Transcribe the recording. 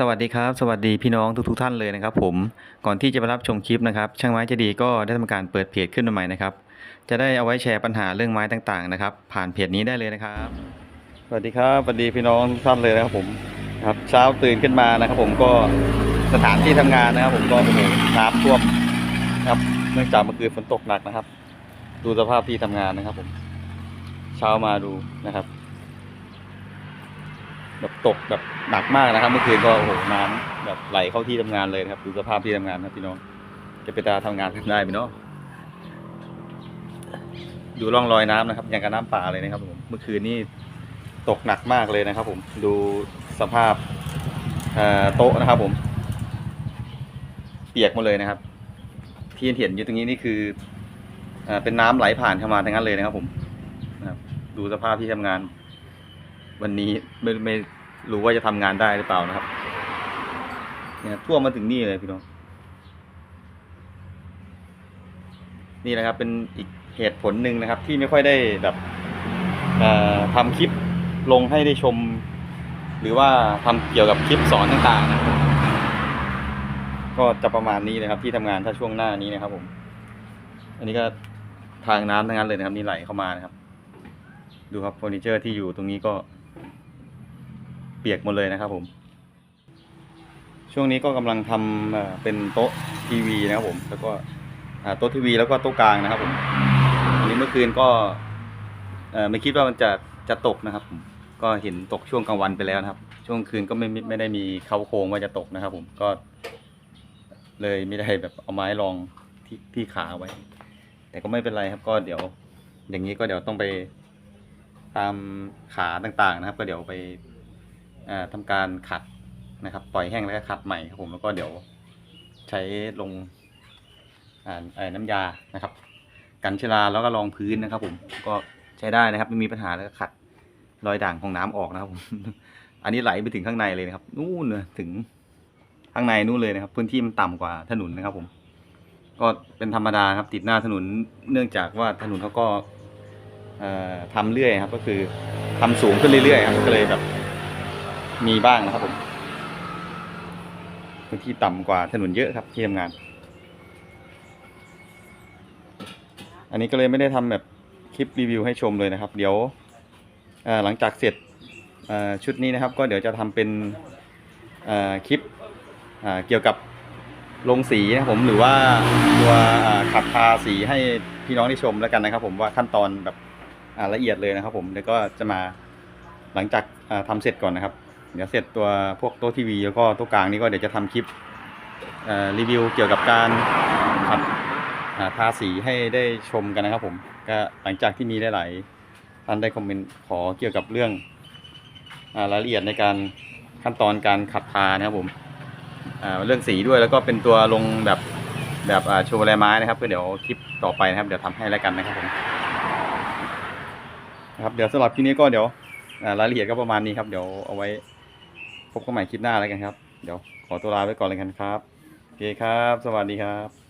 สวัสดีครับ สวัสดีพี่น้องทุกๆท่านเลยนะครับ ผมก่อนที่จะไปรับชมคลิปนะครับ ช่างไม้จะดีก็ได้ทำการเปิดเพจขึ้นมาใหม่นะครับ จะได้เอาไว้แชร์ปัญหาเรื่องไม้ต่างๆนะครับ ผ่านเพจนี้ได้เลยนะครับ สวัสดีครับสวัสดีพี่น้องทุกท่านเลยนะครับ ผมครับเช้าตื่นขึ้นมานะครับ ผมก็สถานที่ทำงานนะครับ ผมก็โอ้โหน้ำท่วมครับ เนื่องจากเมื่อคืนฝนตกหนักนะครับ ดูสภาพที่ทำงานนะครับ ผมเช้ามาดูนะครับ แบบตกแบบหนักมากนะครับ เมื่อคืนก็โอ้โหน้ำแบบไหลเข้าที่ทำงานเลยนะครับดูสภาพที่ทำงานครับพี่น้องจะไปตาทำงานได้ไหมเนาะดูร่องรอยน้ำนะครับ อย่างกับน้ำป่าเลยนะครับผมเมื่อคืนนี่ตกหนักมากเลยนะครับ ผมดูสภาพโต๊ะนะครับ ผม เปียกหมดเลยนะครับ ที่เห็นอยู่ตรงนี้นี่คือเอ่อเป็นน้ำไหลผ่านเข้ามาทั้งนั้นเลยนะครับ ผมนะครับดูสภาพที่ทำงาน วันนี้ไม่ไม่รู้ว่าจะทำงานได้หรือเปล่านะครับ เนี่ยท่วมมาถึงนี่เลยพี่น้อง นี่นะครับ เป็นอีกเหตุผลหนึ่งนะครับ ที่ไม่ค่อยได้แบบเอ่อทำคลิปลงให้ได้ชม หรือว่าทำเกี่ยวกับคลิปสอนต่างๆนะก็จะประมาณนี้นะครับ ที่ทำงานถ้าช่วงหน้านี้นะครับ ผม อันนี้ก็ทางน้ำทั้งนั้นเลยนะครับนี่ไหลเข้ามานะครับ ดูครับเฟอร์นิเจอร์ที่อยู่ตรงนี้ก็ ปียกหมดเลยนะครับผม ช่วงนี้ก็กำลังทำเอ่อเป็นโต๊ะทีวีนะครับผม แล้วก็โต๊ะทีวีแล้วก็โต๊ะกลางนะครับผมอันนี้เมื่อคืนก็ไม่คิดว่ามันจะจะตกนะครับผมก็เห็นตกช่วงกลางวันไปแล้วนะครับ ช่วงคืนก็ไม่ไม่ไม่ได้มีเขาโครงว่าจะตกนะครับ ผมก็ เลยไม่ได้แบบเอาไม้รองที่ที่ขาไว้ แต่ก็ไม่เป็นไรครับ ก็เดี๋ยว อย่างนี้ก็เดี๋ยวต้องไปตามขาต่างๆนะครับ ก็เดี๋ยวไป อ่าทำการขัดนะครับ ปล่อยแห้งแล้วก็ขัดใหม่ครับผมแล้วก็เดี๋ยวใช้ลงน้ำยานะครับ กันเชื้อราแล้วก็รองพื้นนะครับ ผมก็ใช้ได้นะครับไม่มีปัญหาแล้วก็ขัดรอยด่างของน้ำออกนะครับผมอันนี้ไหลไปถึงข้างในเลยนะครับนู่นเลยถึงข้างในนู่นเลยนะครับ พื้นที่มันต่ำกว่าถนนนะครับ ผม ก็เป็นธรรมดาครับติดหน้าถนนเนื่องจากว่าถนนเขาก็เอ่อทำเรื่อยครับ ก็คือทำสูงขึ้นเรื่อยๆครับก็เลยแบบ มีบ้างนะครับผมพื้นที่ต่ำกว่าถนนเยอะครับที่ทำงาน อันนี้ก็เลยไม่ได้ทำแบบคลิปรีวิวให้ชมเลยนะครับ เดี๋ยวหลังจากเสร็จชุดนี้นะครับ ก็เดี๋ยวจะทำเป็นคลิปเกี่ยวกับลงสีนะผมหรือว่าตัวขัดทาสีให้พี่น้องได้ชมแล้วกันนะครับ ผมว่าขั้นตอนแบบละเอียดเลยนะครับ ผมแล้วก็จะมาหลังจากอ่าทำเสร็จก่อนนะครับ เดี๋ยวเสร็จตัวพวกโต๊ะทีวีแล้วก็โต๊ะกลางนี่ก็เดี๋ยวจะทำคลิปรีวิวเกี่ยวกับการขัดทาสีให้ได้ชมกันนะครับผมก็หลังจากที่มีหลายๆท่านได้คอมเมนต์ขอเกี่ยวกับเรื่องอารายละเอียดในการขั้นตอนการขัดทานะครับผมเรื่องสีด้วยแล้วก็เป็นตัวลงแบบแบบโชว์ลายไม้นะครับเพื่อเดี๋ยวคลิปต่อไปนะครับ เดี๋ยวทำให้แล้วกันนะครับผมนะครับเดี๋ยวสำหรับคลิปนี้ก็เดี๋ยวรายละเอียดก็ประมาณนี้ครับ เดี๋ยวเอาไว้ พบกันใหม่คลิปหน้าแล้วกันครับ เดี๋ยวขอตัวลาไปก่อนเลยกันครับโอเคครับ สวัสดีครับ